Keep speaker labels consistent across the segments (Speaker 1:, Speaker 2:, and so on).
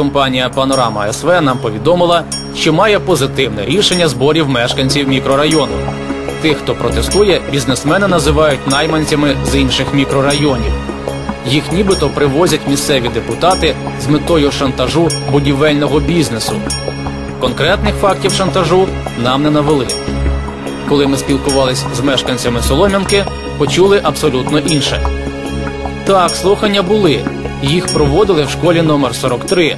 Speaker 1: компанія Панорама СВ нам повідомила, що має позитивне рішення зборів мешканців мікрорайону. Тих, хто протестує, бізнесмени називають найманцями з інших мікрорайонів. Їх нібито привозять місцеві депутати з метою шантажу будівельного бізнесу. Конкретних фактів шантажу нам не навели. Коли ми спілкувались з мешканцями Солом'янки, почули абсолютно інше. Так, слухання були. Їх проводили в школі номер 43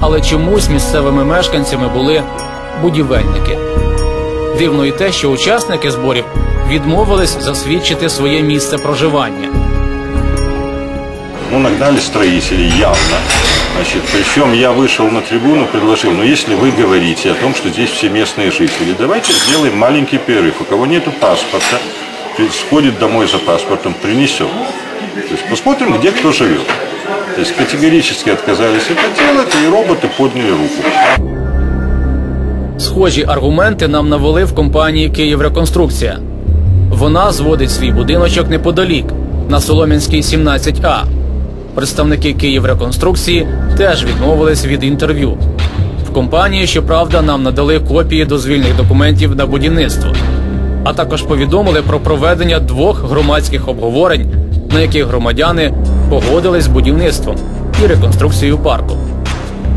Speaker 1: але чомусь місцевими мешканцями були будівельники. Дивно і те, що учасники зборів відмовились засвідчити своє місце проживання.
Speaker 2: Ну, нагнали строителей явно. Значит, причем я вышел на трибуну, предложил, ну если вы говорите о том, что здесь все местные жители, давайте сделаем маленький перерыв. У кого нету паспорта, сходит домой за паспортом, принесет. То есть посмотрим, где кто живет. То есть категорически отказались это делать, и роботы подняли руку.
Speaker 1: Схожі аргументи нам навели в компанії «Київреконструкція». Вона зводить свій будиночок неподалік на Солом'янській 17А. Представники «Київреконструкції» теж відмовились від інтерв'ю. В компанії, щоправда, нам надали копії дозвільних документів на будівництво, а також повідомили про проведення двох громадських обговорень, на яких громадяни погодились з будівництвом і реконструкцією парку.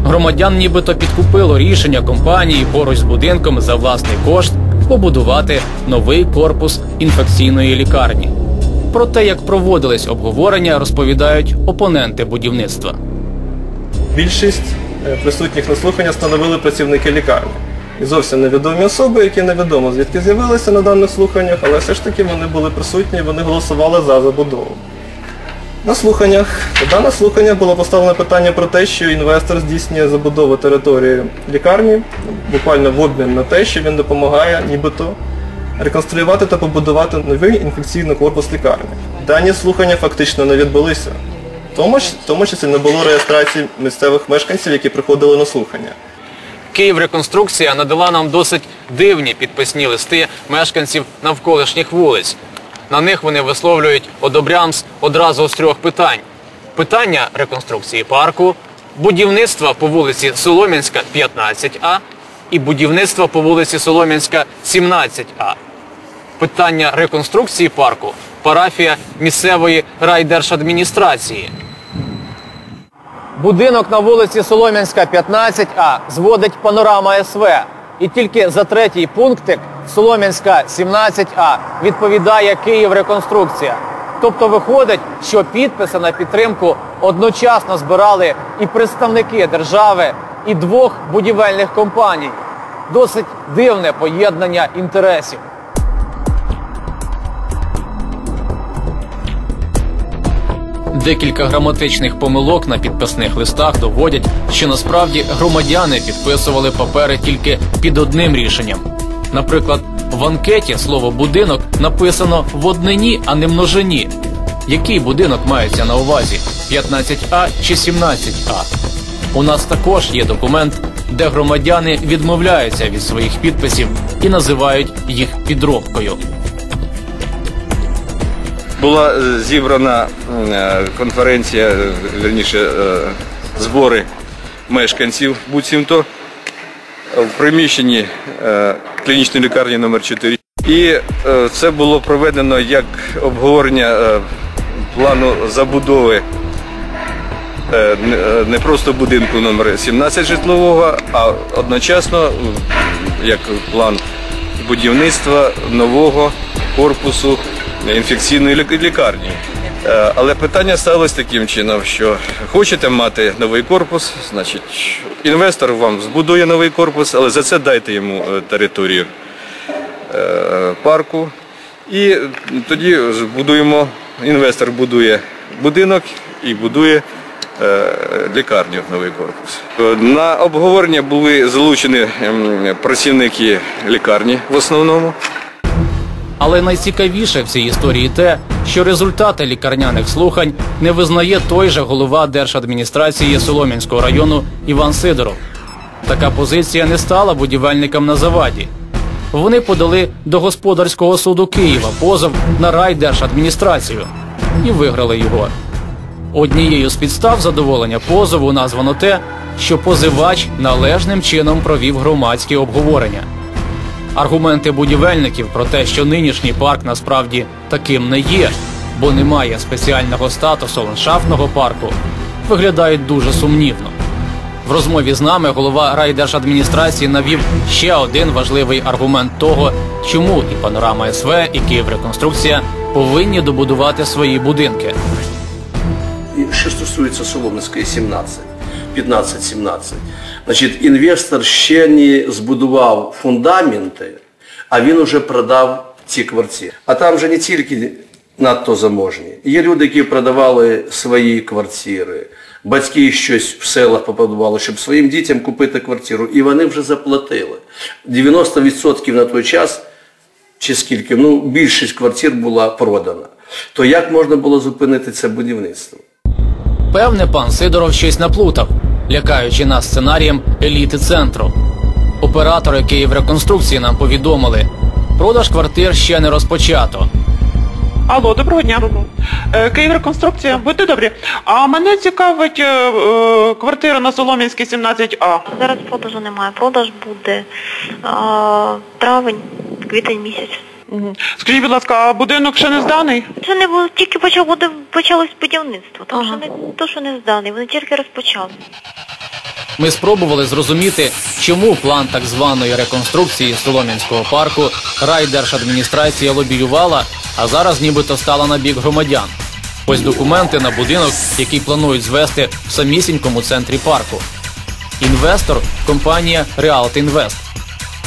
Speaker 1: Громадян нібито підкупило рішення компанії поруч з будинком за власний кошт побудувати новий корпус інфекційної лікарні. Про те, як проводились обговорення, розповідають опоненти будівництва.
Speaker 3: Більшість е, присутніх на слухання становили працівники лікарні. І зовсім невідомі особи, які невідомо звідки з'явилися на даних слуханнях, але все ж таки вони були присутні і вони голосували за забудову. На слуханнях, на дане слухання було поставлено питання про те, що інвестор здійснює забудову території лікарні, буквально в обмін на те, що він допомагає нібито реконструювати та побудувати новий інфекційний корпус лікарні. Дані слухання фактично не відбулися. В тому, числі не було реєстрації місцевих мешканців, які приходили на слухання.
Speaker 1: Київреконструкція надала нам досить дивні підписні листи мешканців навколишніх вулиць. На них вони висловлюють одобрямс одразу з трьох питань: питання реконструкції парку, будівництва по вулиці Солом'янська, 15А і будівництва по вулиці Солом'янська, 17А. Питання реконструкції парку парафія місцевої райдержадміністрації. Будинок на вулиці Солом'янська, 15А зводить панорама СВ. І тільки за третій пунктик Солом'янська 17А відповідає Київреконструкція. Тобто виходить, що підписи на підтримку одночасно збирали і представники держави, і двох будівельних компаній. Досить дивне поєднання інтересів. Декілька граматичних помилок на підписних листах доводять, що насправді громадяни підписували папери тільки під одним рішенням. Наприклад, в анкеті слово будинок написано в однині, а не множині. Який будинок мається на увазі 15А чи 17А? У нас також є документ, де громадяни відмовляються від своїх підписів і називають їх підробкою.
Speaker 4: Була е, зібрана е, конференція, е, верніше збори мешканців буцімто в приміщенні клінічної лікарні номер 4 І е, це було проведено як обговорення е, плану забудови е, не- просто будинку номер 17 житлового, а одночасно як план будівництва нового корпусу інфекційної лікарні. Але питання сталося таким чином, що хочете мати новий корпус, значить інвестор вам збудує новий корпус, але за це дайте йому е, територію е, парку. І тоді будуємо, інвестор будує будинок і будує е, лікарню, новий корпус. На обговорення були залучені працівники лікарні в основному.
Speaker 1: Але найцікавіше в цій історії те, що результати лікарняних слухань не визнає той же голова держадміністрації Солом'янського району Іван Сидоров. Така позиція не стала будівельникам на заваді. Вони подали до господарського суду Києва позов на райдержадміністрацію і виграли його. Однією з підстав задоволення позову названо те, що позивач належним чином провів громадські обговорення. Аргументи будівельників про те, що нинішній парк насправді таким не є, бо немає спеціального статусу ландшафтного парку, виглядають дуже сумнівно. В розмові з нами голова райдержадміністрації навів ще один важливий аргумент того, чому і панорама СВ, і Київреконструкція повинні добудувати свої будинки.
Speaker 5: Що стосується Соломинської 17, 15-17, значить, інвестор ще не збудував фундаменти, а він вже продав ці квартири. А там же не тільки надто заможні. Є люди, які продавали свої квартири. Батьки щось в селах побудували, щоб своїм дітям купити квартиру, і вони вже заплатили. 90% на той час чи скільки, ну, більшість квартир була продана. То як можна було зупинити це будівництво?
Speaker 1: Певне, пан Сидоров щось наплутав, лякаючи нас сценарієм еліти центру. Оператори Київреконструкції нам повідомили, продаж квартир ще не розпочато.
Speaker 6: Алло, доброго дня. Е, Київреконструкція, будьте добрі. А мене цікавить е, е, квартира на Солом'янській 17А.
Speaker 7: Зараз продажу немає. Продаж буде а, травень, квітень місяць.
Speaker 6: Мгм. Скажіть, будь ласка, а будинок ще не зданий?
Speaker 7: Це не було тільки почав буде почалось будівництво. Тому що не то, що не зданий, вони тільки розпочали.
Speaker 1: Ми спробували зрозуміти, чому план так званої реконструкції Солом'янського парку райдержадміністрація лобіювала, а зараз нібито стала на бік громадян. Ось документи на будинок, який планують звести в самісінькому центрі парку. Інвестор компанія Реалт Інвест.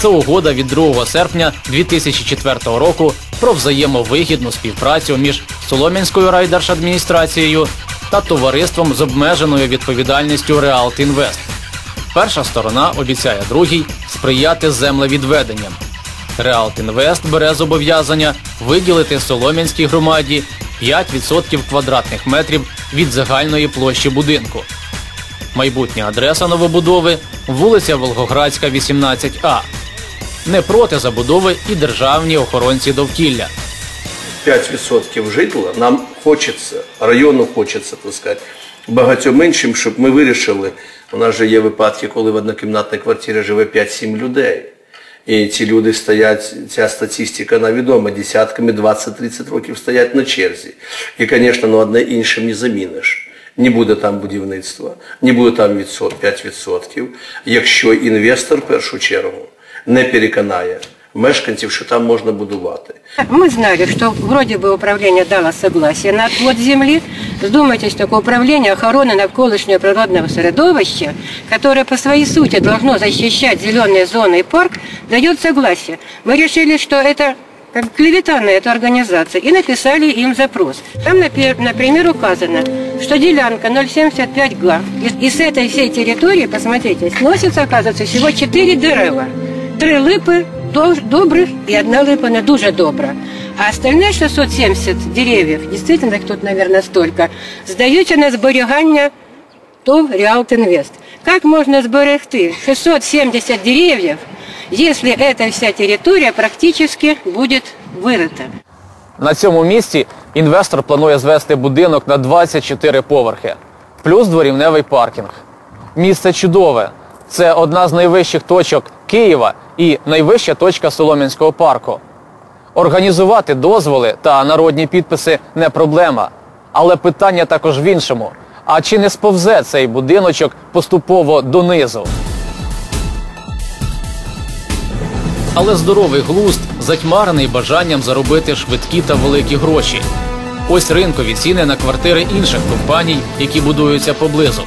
Speaker 1: Це угода від 2 серпня 2004 року про взаємовигідну співпрацю між Солом'янською райдержадміністрацією та товариством з обмеженою відповідальністю Реалт Інвест. Перша сторона обіцяє другій сприяти землевідведенням. Реалт Інвест бере зобов'язання виділити Солом'янській громаді 5% квадратних метрів від загальної площі будинку. Майбутня адреса новобудови вулиця Волгоградська, 18А. Не проти забудови і державні охоронці довкілля.
Speaker 5: 5% житла нам хочеться, району хочеться, так сказати, багатьом іншим, щоб ми вирішили. У нас же є випадки, коли в однокімнатній квартирі живе 5-7 людей. І ці люди стоять, ця статистика вона відома, десятками 20-30 років стоять на черзі. І, звісно, ну, одне іншим не заміниш. Не буде там будівництва, не буде там відсот, 5%, якщо інвестор в першу чергу не переконає мешканців, що там можна будувати.
Speaker 8: Мы знали, что вроде бы управление дало согласие на отвод земли. Вдумайтесь, такое управление охороны навколишнего природного середовища, которое по своей сути должно защищать зеленые зоны и парк, дает согласие. Мы решили, что это как клевета на эту организацию и написали им запрос. Там, например, указано, что делянка 0,75 га. И с этой всей территории, посмотрите, сносится, оказывается, всего 4 дерева. Три липи дож- добрых и одна липа не дуже добра. А остальные 670 деревьев, действительно их тут, наверное, столько, здаються на зберігання ТОВ Реалт Инвест. Как можно сберегти 670 деревьев, если эта вся территория практически будет вырыта?
Speaker 1: На цьому місці інвестор планує звести будинок на 24 поверхи, плюс дворівневий паркінг. Місце чудове. Це одна з найвищих точок Києва і найвища точка Солом'янського парку. Організувати дозволи та народні підписи не проблема. Але питання також в іншому: а чи не сповзе цей будиночок поступово донизу? Але здоровий глузд затьмарений бажанням заробити швидкі та великі гроші. Ось ринкові ціни на квартири інших компаній, які будуються поблизу.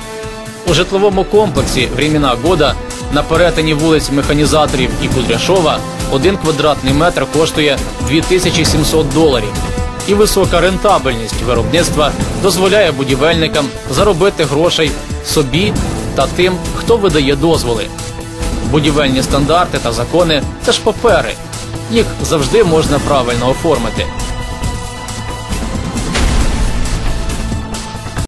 Speaker 1: У житловому комплексі Времена Года на перетині вулиць Механізаторів і Кудряшова один квадратний метр коштує 2700 доларів. І висока рентабельність виробництва дозволяє будівельникам заробити грошей собі та тим, хто видає дозволи. Будівельні стандарти та закони це ж папери. Їх завжди можна правильно оформити.